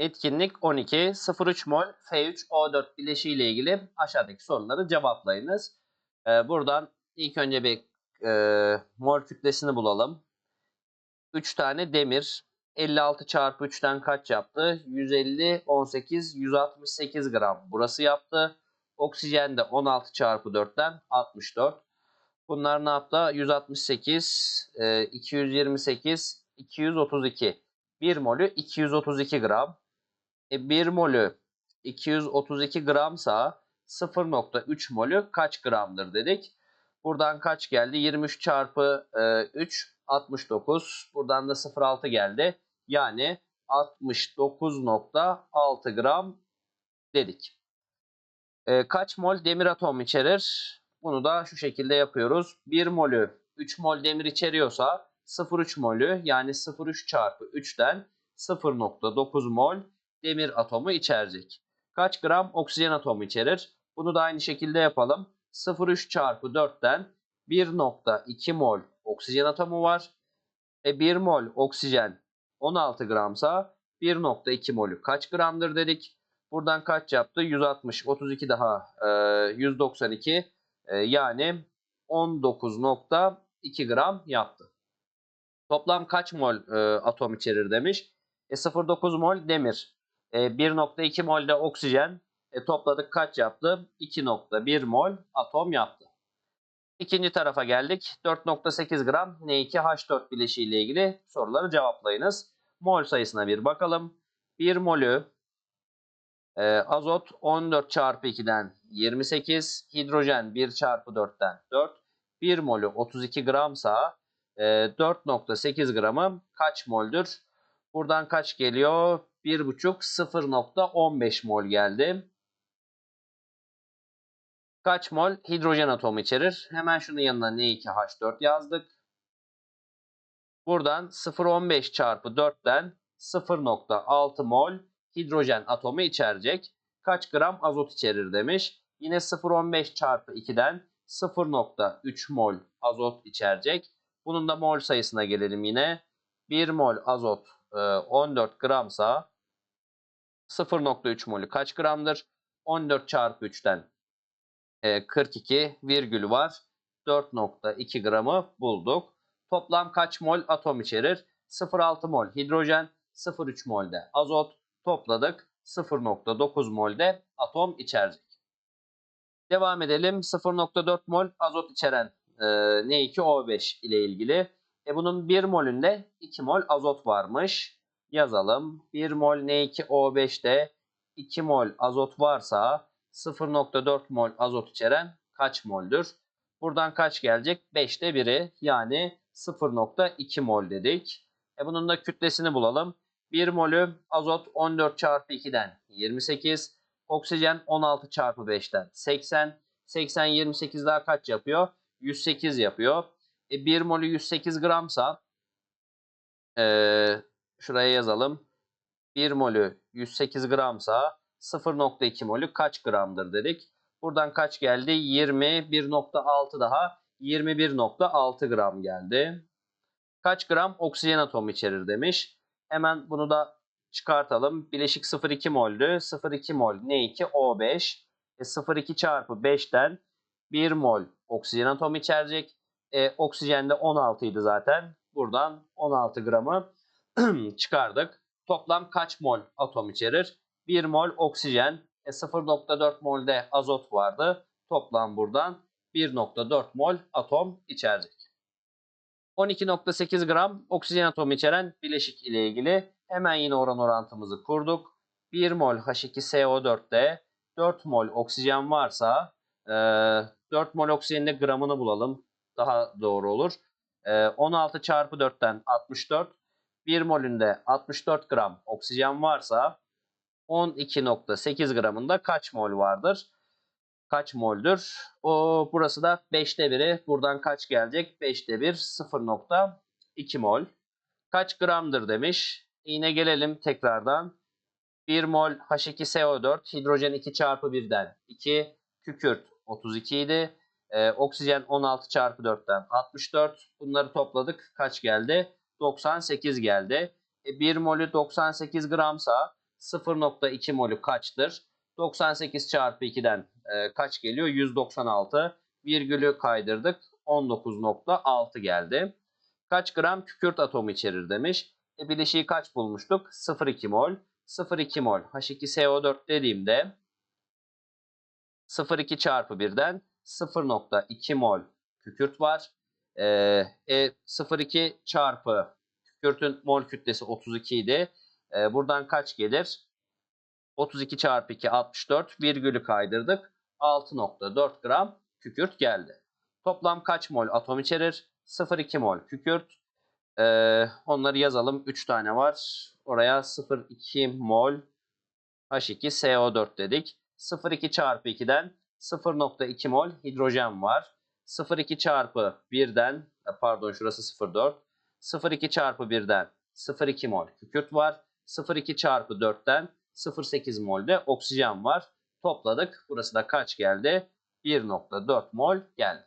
Etkinlik 12. 0,3 mol F3O4 bileşiği ile ilgili aşağıdaki soruları cevaplayınız. Ee, buradan ilk önce bir e, mol kütlesini bulalım. 3 tane demir 56 çarpı 3'ten kaç yaptı? 150, 18, 168 gram. Burası yaptı. Oksijen de 16 çarpı 4'ten 64. Bunlar ne yaptı? 168, e, 228, 232. 1 molü 232 gram. E, 1 molü 232 gramsa 0.3 molü kaç gramdır dedik. Buradan kaç geldi? 23 çarpı e, 3 69. Buradan da 0.6 geldi. Yani 69.6 gram dedik. E, kaç mol demir atom içerir? Bunu da şu şekilde yapıyoruz. 1 molü 3 mol demir içeriyorsa 0.3 molü yani 0.3 çarpı 3'ten 0.9 mol demir atomu içerecek. Kaç gram oksijen atomu içerir? Bunu da aynı şekilde yapalım. 0.3 çarpı 4'ten 1.2 mol oksijen atomu var. E 1 mol oksijen 16 gramsa 1.2 molü kaç gramdır dedik. Buradan kaç yaptı? 160, 32 daha e, 192 e, yani 19.2 gram yaptı. Toplam kaç mol e, atom içerir demiş. E, 0.9 mol demir. E, 1.2 mol de oksijen. E, topladık kaç yaptı? 2.1 mol atom yaptı. İkinci tarafa geldik. 4.8 gram N2H4 bileşiği ile ilgili soruları cevaplayınız. Mol sayısına bir bakalım. 1 molü e, azot 14 çarpı 2'den 28, hidrojen 1 çarpı 4'ten 4, 1 molü 32 gramsa e, 4.8 gramı kaç moldür? Buradan kaç geliyor? 1.5 0.15 mol geldi. Kaç mol hidrojen atomu içerir? Hemen şunun yanına N2H4 yazdık. Buradan 0.15 çarpı 4'ten 0.6 mol hidrojen atomu içerecek. Kaç gram azot içerir demiş. Yine 0.15 çarpı 2'den 0.3 mol azot içerecek. Bunun da mol sayısına gelelim yine. 1 mol azot 14 gramsa 0.3 molü kaç gramdır? 14 çarpı 3'ten 42 virgül var. 4.2 gramı bulduk. Toplam kaç mol atom içerir? 0.6 mol hidrojen, 0.3 mol de azot topladık. 0.9 mol de atom içerecek. Devam edelim. 0.4 mol azot içeren e, N2O5 ile ilgili. E bunun 1 molünde 2 mol azot varmış. Yazalım. 1 mol N2O5'te 2 mol azot varsa 0.4 mol azot içeren kaç moldür? Buradan kaç gelecek? 5'te 1'i yani 0.2 mol dedik. E bunun da kütlesini bulalım. 1 molü azot 14 çarpı 2'den 28. Oksijen 16 çarpı 5'ten 80. 80 28 daha kaç yapıyor? 108 yapıyor. E 1 molü 108 gramsa e, şuraya yazalım. 1 molü 108 gramsa 0.2 molü kaç gramdır dedik. Buradan kaç geldi? 21.6 daha 21.6 gram geldi. Kaç gram oksijen atomu içerir demiş. Hemen bunu da çıkartalım. Bileşik 0.2 moldü. 0.2 mol N2O5. E 0.2 çarpı 5'ten 1 mol oksijen atomu içerecek. E, oksijen de 16 idi zaten. Buradan 16 gramı çıkardık. Toplam kaç mol atom içerir? 1 mol oksijen, e 0.4 mol de azot vardı. Toplam buradan 1.4 mol atom içerecek. 12.8 gram oksijen atomu içeren bileşik ile ilgili hemen yine oran orantımızı kurduk. 1 mol H2SO4'te 4 mol oksijen varsa 4 mol oksijenin de gramını bulalım. Daha doğru olur. 16 çarpı 4'ten 64. 1 molünde 64 gram oksijen varsa 12.8 gramında kaç mol vardır? Kaç moldür? O burası da 5'te 1'i. Buradan kaç gelecek? 5'te 1 0.2 mol. Kaç gramdır demiş. Yine gelelim tekrardan. 1 mol H2SO4 hidrojen 2 çarpı 1'den 2 kükürt 32 idi. Ee, oksijen 16 çarpı 4'ten 64. Bunları topladık. Kaç geldi? 98 geldi. E, 1 molü 98 gramsa 0.2 molü kaçtır? 98 çarpı 2'den e, kaç geliyor? 196. Virgülü kaydırdık. 19.6 geldi. Kaç gram kükürt atomu içerir demiş. E, bileşiği kaç bulmuştuk? 0,2 mol. 0,2 mol H2SO4 dediğimde 0,2 çarpı 1'den 0.2 mol kükürt var. Ee, e, 0,2 çarpı kükürtün mol kütlesi 32 idi. Ee, buradan kaç gelir? 32 çarpı 2 64 virgülü kaydırdık. 6.4 gram kükürt geldi. Toplam kaç mol atom içerir? 0,2 mol kükürt. Ee, onları yazalım. 3 tane var. Oraya 0,2 mol H2SO4 dedik. 0,2 çarpı 2'den 0,2 mol hidrojen var. 0,2 çarpı 1'den e, pardon şurası 0,4. 0,2 çarpı 1'den 0,2 mol kükürt var. 0,2 çarpı 4'ten 0,8 mol de oksijen var. Topladık. Burası da kaç geldi? 1,4 mol geldi.